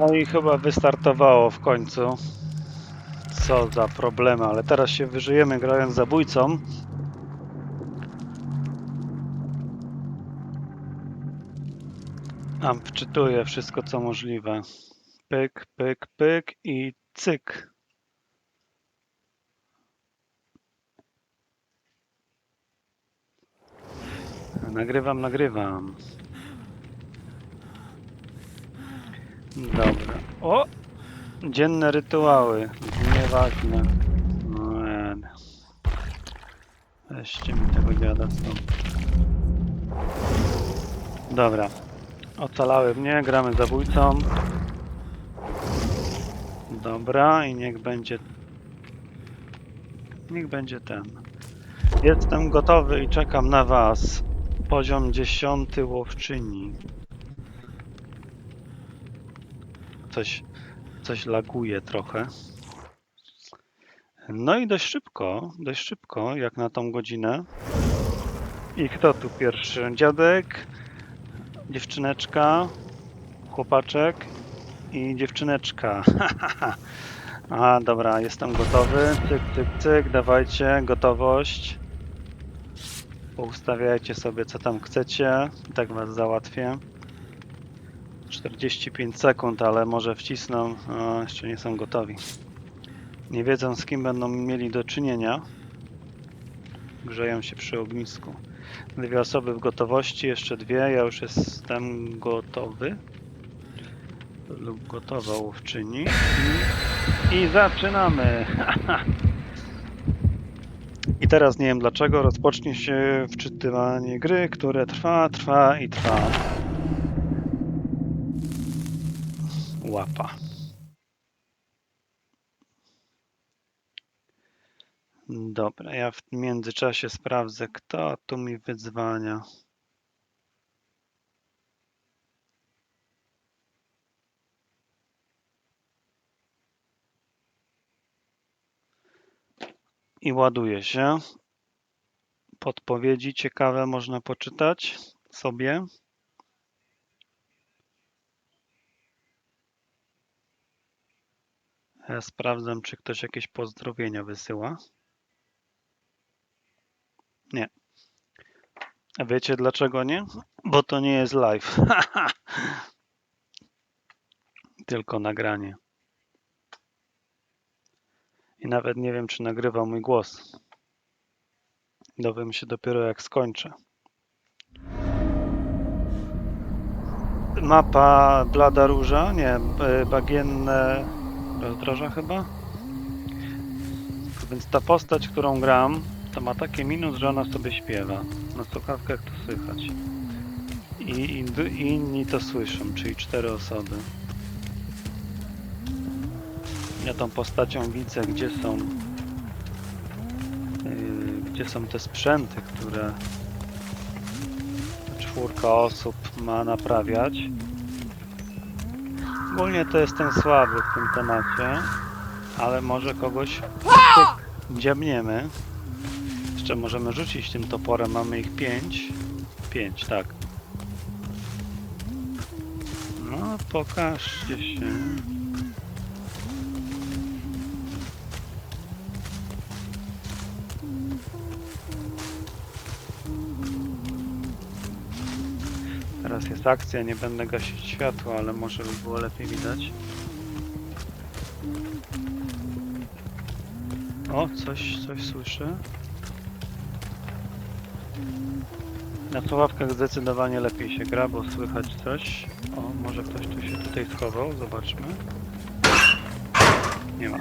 No i chyba wystartowało w końcu. Co za problemy, ale teraz się wyżyjemy grając zabójcą. Am wczytuje wszystko co możliwe. Pyk, pyk, pyk i cyk. Nagrywam, nagrywam. Dobra. O! Dzienne rytuały. Nieważne. No. Weźcie mi tego dziada stąd. Dobra. Ocalały mnie, gramy zabójcą. Dobra, i niech będzie... Niech będzie ten. Jestem gotowy i czekam na was. Poziom 10 łowczyni. Coś, coś laguje trochę. No i dość szybko, dość szybko, jak na tą godzinę. I kto tu pierwszy? Dziadek, dziewczyneczka, chłopaczek i dziewczyneczka. A, dobra, jestem gotowy. Cyk, cyk, cyk, dawajcie, gotowość. Poustawiajcie sobie co tam chcecie. I tak was załatwię. 45 sekund, ale może wcisną. O, jeszcze nie są gotowi. Nie wiedzą z kim będą mieli do czynienia. Grzeją się przy ognisku. Dwie osoby w gotowości, jeszcze dwie. Ja już jestem gotowy. Lub gotowa łowczyni. I, i zaczynamy! I teraz nie wiem dlaczego rozpocznie się wczytywanie gry, które trwa, trwa i trwa. Łapa. Dobra, ja w międzyczasie sprawdzę, kto tu mi wyzwania. I ładuje się. Podpowiedzi ciekawe można poczytać sobie. Sprawdzam, czy ktoś jakieś pozdrowienia wysyła. Nie. A wiecie dlaczego nie? Bo to nie jest live. Tylko nagranie. I nawet nie wiem, czy nagrywa mój głos. Dowiem się dopiero jak skończę. Mapa Blada Róża? Nie, b- bagienne rozdroża chyba? Więc ta postać, którą gram, to ma takie minus, że ona sobie śpiewa. Na słuchawkach to słychać. I, i, i inni to słyszą, czyli cztery osoby. Ja tą postacią widzę, gdzie są yy, gdzie są te sprzęty, które czwórka osób ma naprawiać. Ogólnie to jestem słaby w tym temacie, ale może kogoś dziabniemy. Jeszcze możemy rzucić tym toporem, mamy ich pięć. Pięć, tak. No, pokażcie się. Jest akcja, nie będę gasić światła, ale może by było lepiej widać. O, coś, coś słyszę. Na słuchawkach zdecydowanie lepiej się gra, bo słychać coś. O, może ktoś tu się tutaj schował, zobaczmy. Nie ma.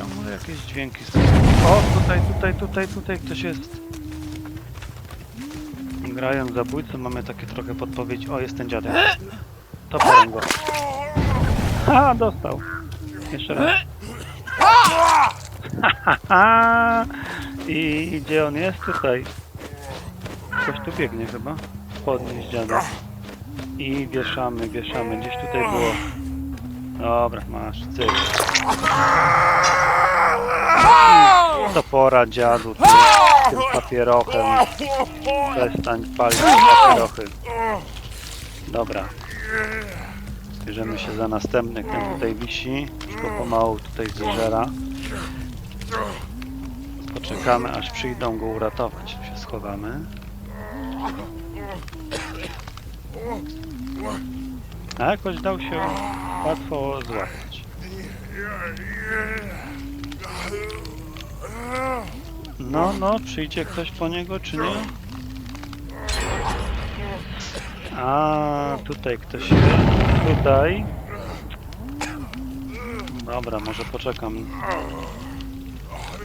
Ciągle jakieś dźwięki są. O, tutaj, tutaj, tutaj, tutaj ktoś jest. Grając zabójcą mamy takie trochę podpowiedź. O, jest ten dziadek. Toporem go. Ha, dostał. Jeszcze raz. Haha. I gdzie on jest? Tutaj. Ktoś tu biegnie chyba. Podnieść dziada. I wieszamy, wieszamy. Gdzieś tutaj było. Dobra, masz, cyk. topora dziadu ty, tym papierochem. Przestań palić papierochy. Dobra. Bierzemy się za następny, ten tutaj wisi. Już go pomału tutaj zeżera. Poczekamy aż przyjdą go uratować. Się schowamy. A jakoś dał się łatwo złapać. No, no, przyjdzie ktoś po niego, czy nie? A, tutaj ktoś. Tutaj. Dobra, może poczekam.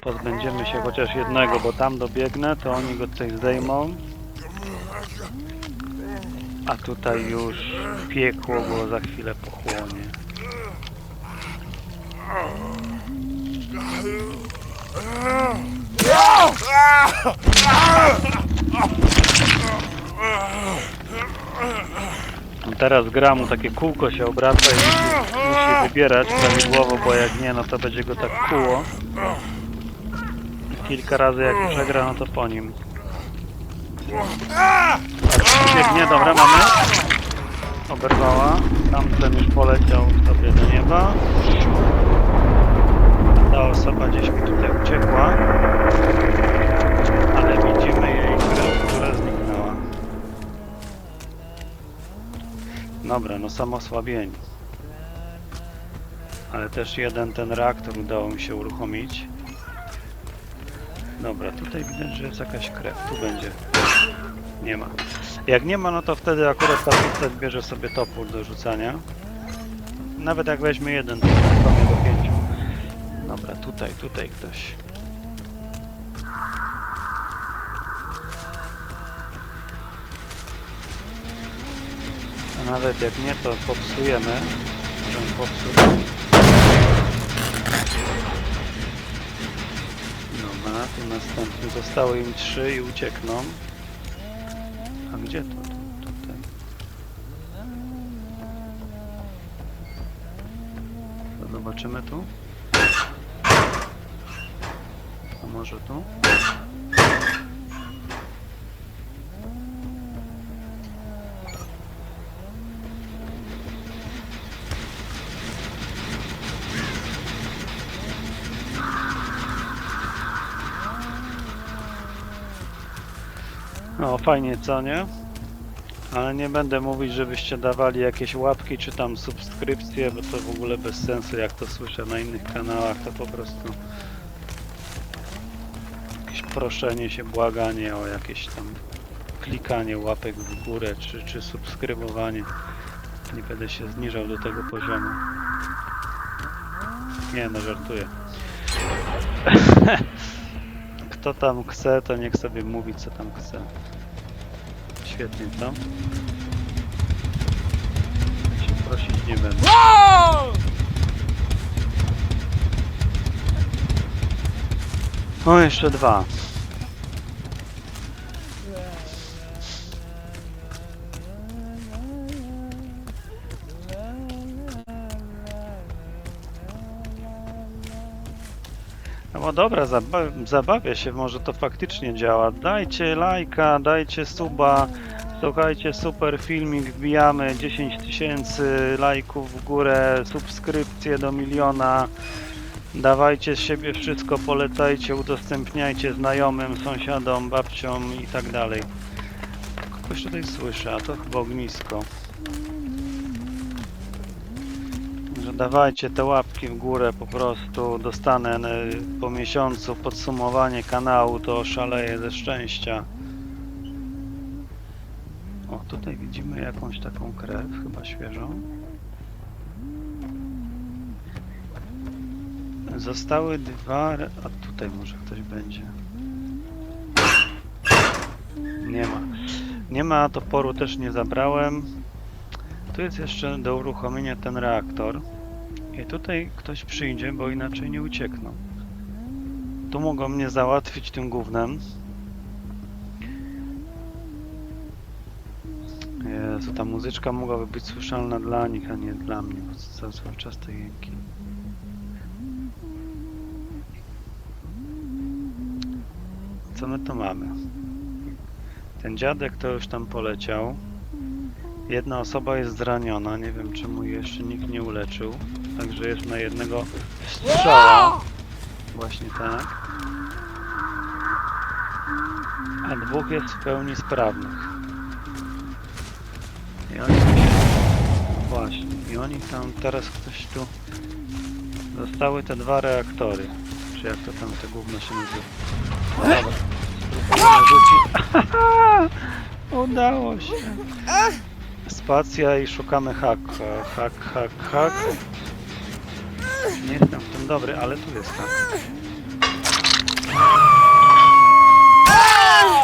Pozbędziemy się chociaż jednego, bo tam dobiegnę, to oni go tutaj zdejmą. A tutaj już piekło go za chwilę pochłonie. Teraz gra mu takie kółko się obraca i musi, musi wybierać prawidłowo, bo jak nie, no to będzie go tak kóło. Kilka razy jak przegra, no to po nim. Biegnie, dobra, mamy. Oberwała. Tamten już poleciał sobie do nieba. Ta osoba gdzieś mi tutaj uciekła. Ale widzimy jej krew, która zniknęła. Dobra, no samo osłabienie. Ale też jeden ten reaktor udało mi się uruchomić. Dobra, tutaj widać, że jest jakaś krew. Tu będzie. Nie ma. Jak nie ma, no to wtedy akurat ta postać bierze sobie topór do rzucania. Nawet jak weźmie jeden, to spokojnie do pięciu. Dobra, tutaj, tutaj ktoś. A nawet jak nie, to popsujemy. Możemy popsuć. Dobra, tu następny. Zostały im trzy i uciekną. Gdzie to? Tu, tutaj. To zobaczymy tu. A może tu? No fajnie, co nie? Ale nie będę mówić, żebyście dawali jakieś łapki czy tam subskrypcje, bo to w ogóle bez sensu, jak to słyszę na innych kanałach, to po prostu jakieś proszenie się, błaganie o jakieś tam klikanie łapek w górę czy, czy subskrybowanie. Nie będę się zniżał do tego poziomu. Nie no, żartuję. Kto tam chce, to niech sobie mówi, co tam chce. Świetnie, co? Się prosić nie będę. O, jeszcze dwa. No dobra, zaba zabawię się, może to faktycznie działa. Dajcie lajka, dajcie suba. Słuchajcie, super filmik, wbijamy 10 tysięcy lajków w górę, subskrypcje do miliona. Dawajcie z siebie wszystko, polecajcie, udostępniajcie znajomym, sąsiadom, babciom i tak dalej. Kogoś tutaj słyszę, a to chyba ognisko. Dawajcie te łapki w górę po prostu, dostanę e, po miesiącu podsumowanie kanału, to szaleję ze szczęścia. O, tutaj widzimy jakąś taką krew, chyba świeżą. Zostały dwa, a tutaj może ktoś będzie. Nie ma. Nie ma, toporu też nie zabrałem. Tu jest jeszcze do uruchomienia ten reaktor. I tutaj ktoś przyjdzie, bo inaczej nie uciekną. Tu mogą mnie załatwić tym gównem. Jezu, ta muzyczka mogłaby być słyszalna dla nich, a nie dla mnie, bo cały, czas te jęki. co my tu mamy? Ten dziadek to już tam poleciał. Jedna osoba jest zraniona, nie wiem czemu jeszcze nikt nie uleczył. Także jest na jednego strzała. Właśnie tak. A dwóch jest w pełni sprawnych. I oni Właśnie. I oni tam teraz ktoś tu... Zostały te dwa reaktory. Czy jak to tam te gówno się nazywa? No. Udało się. Spacja i szukamy haka. Hak, hak, hak. Nie jestem w tym dobry, ale tu jest hak.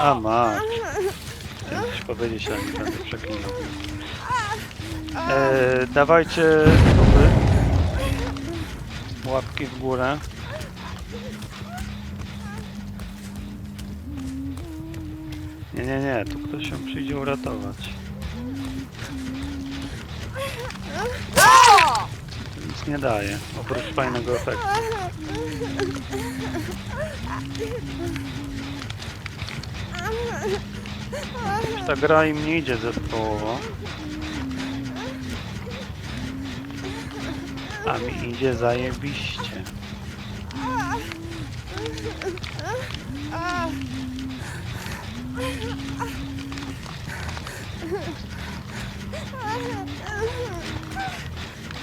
A ma. Chciałem coś powiedzieć, ale nie będę przeklinał. E, dawajcie stopy. Łapki w górę. Nie, nie, nie, tu ktoś się przyjdzie uratować. Nie daje, oprócz fajnego efektu. Ta gra im nie idzie zespołowo. A mi idzie zajebiście.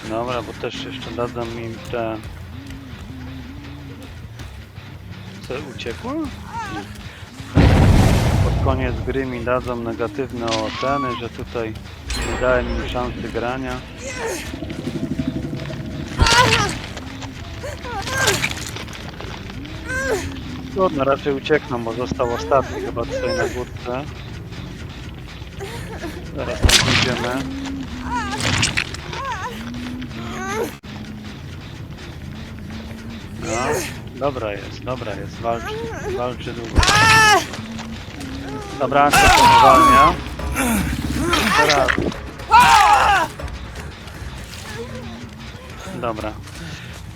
Dobra, bo też jeszcze dadzą im te... Co, uciekło? Pod koniec gry mi dadzą negatywne oceny, że tutaj nie dałem im szansy grania. Trudno, raczej uciekną, bo został ostatni chyba tutaj na górce. Zaraz tam pójdziemy. No, dobra jest, dobra jest, walczy, walczy długo. Dobra, Anka to uwalnia. Teraz. Dobra.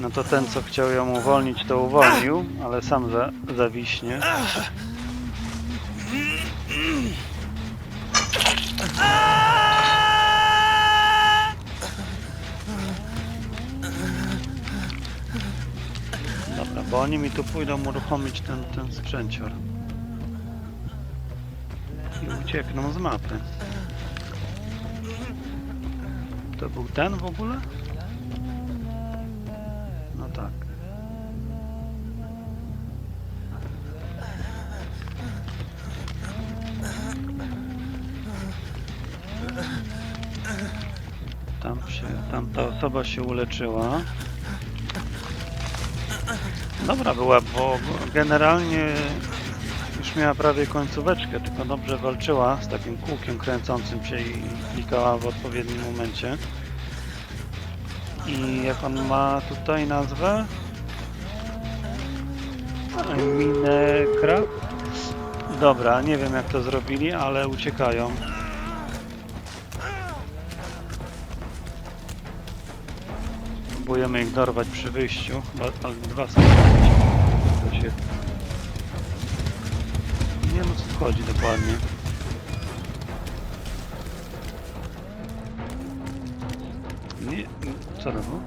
No to ten, co chciał ją uwolnić, to uwolnił, ale sam za, zawiśnie. Bo oni mi tu pójdą uruchomić ten, ten sprzęcior. I uciekną z mapy. To był ten w ogóle? No tak. Tam się, tam ta osoba się uleczyła. Dobra była, bo generalnie już miała prawie końcóweczkę, tylko dobrze walczyła z takim kółkiem kręcącym się i klikała w odpowiednim momencie. I jak on ma tutaj nazwę? Minecraft? Dobra, nie wiem jak to zrobili, ale uciekają. Próbujemy ich dorwać przy wyjściu, ale dwa są. Się... Nie wiem co tu chodzi dokładnie. Nie, co to było?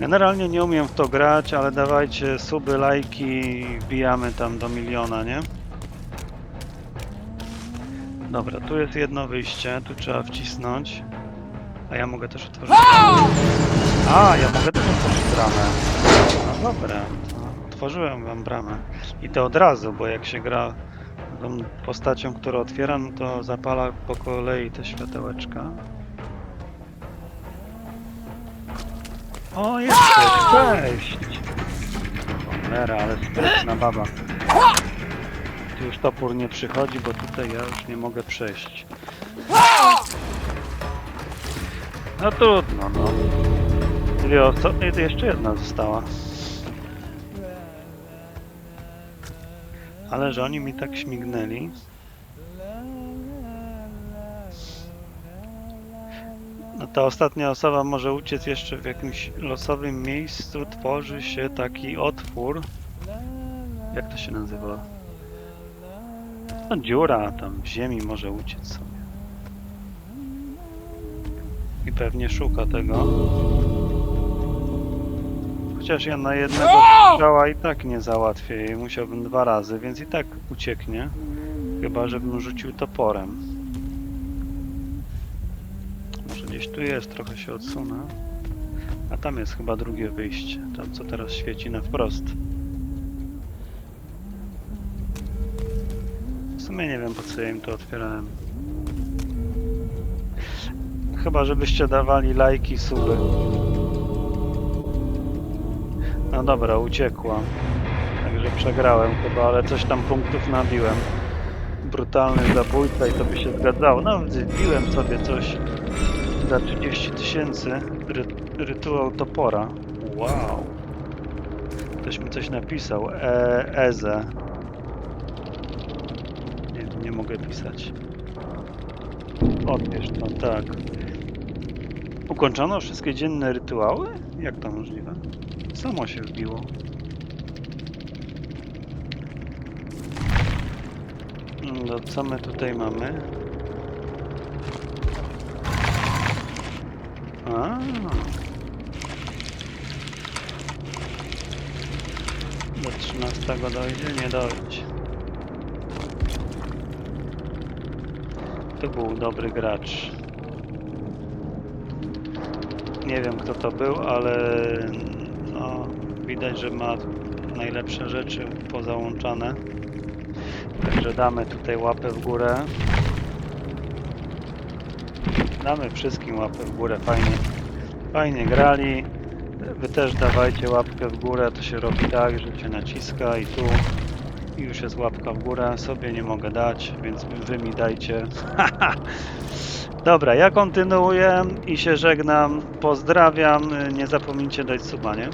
Generalnie nie umiem w to grać, ale dawajcie suby, lajki, wbijamy tam do miliona, nie? Dobra, tu jest jedno wyjście, tu trzeba wcisnąć. A ja mogę też otworzyć. A, ja mogę też otworzyć bramę. No dobra, to otworzyłem wam bramę. I to od razu, bo jak się gra tą postacią, która otwiera, no to zapala po kolei te światełeczka. O, jesteś, cześć! Cholera, ale sprytna baba. Tu już topór nie przychodzi, bo tutaj ja już nie mogę przejść. No trudno, no. Dwie osoby, i jeszcze jedna została. Ale że oni mi tak śmignęli. No ta ostatnia osoba może uciec jeszcze w jakimś losowym miejscu, tworzy się taki otwór. Jak to się nazywa? No dziura tam w ziemi może uciec sobie. I pewnie szuka tego. Chociaż ja na jednego strzała i tak nie załatwię jej. Musiałbym dwa razy, więc i tak ucieknie. Chyba, żebym rzucił toporem. Może gdzieś tu jest, trochę się odsunę. A tam jest chyba drugie wyjście. Tam co teraz świeci na wprost. W sumie nie wiem po co ja im to otwierałem. Chyba żebyście dawali lajki, suby. No dobra, uciekła. Także przegrałem chyba, ale coś tam punktów nabiłem. Brutalny zabójca i to by się zgadzało. No, wbiłem sobie coś za 30 tysięcy. Ry rytuał topora. Wow. Ktoś mi coś napisał. E Eze. Nie, nie mogę pisać. Odbierz to, tak. Ukończono wszystkie dzienne rytuały? Jak to możliwe? Samo się wbiło. No, co my tutaj mamy? A. Do 13 dojdzie? Nie dojdzie. To był dobry gracz. Nie wiem kto to był, ale widać, że ma najlepsze rzeczy pozałączane. Także damy tutaj łapę w górę. Damy wszystkim łapę w górę, fajnie. Fajnie grali. Wy też dawajcie łapkę w górę, to się robi tak, że się naciska i tu i już jest łapka w górę. Sobie nie mogę dać, więc wy mi dajcie. Dobra, ja kontynuuję i się żegnam. Pozdrawiam. Nie zapomnijcie dać suba, nie?